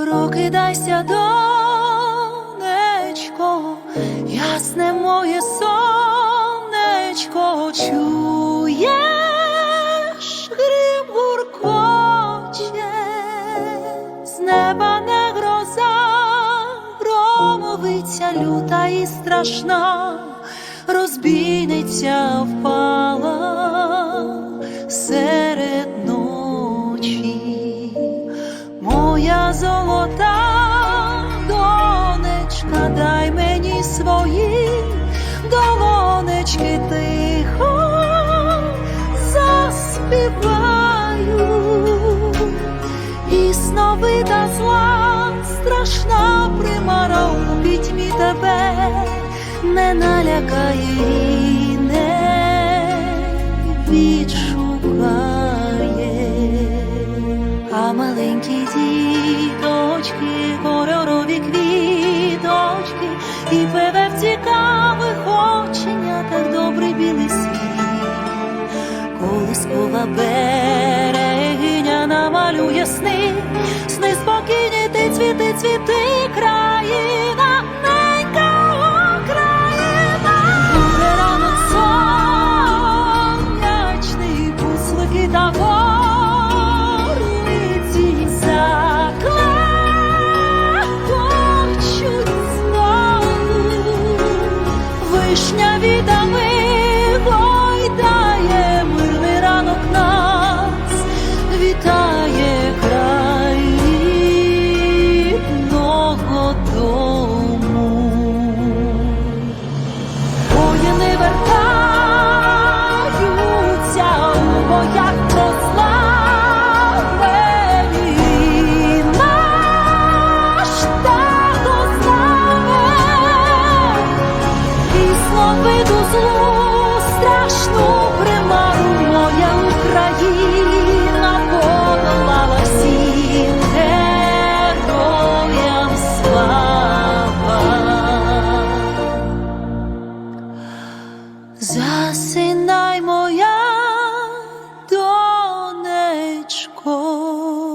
Прокидайся, донечко, ясне моє сонечко, чуєш, грім гуркоче, з неба не гроза, громовиця люта і страшна, розбійниця впала серед долонечки тихо заспіваю. І сновита зла, страшна примара у пітьмі тебе не налякає і не відшукає. А маленькі діточки, кольорові квіточки, і певе Берегиня намалює сни, сни спокійні, ти цвіти, цвіти країна, ненька Україна, сонячний, пуслики та горлиці вишня відами.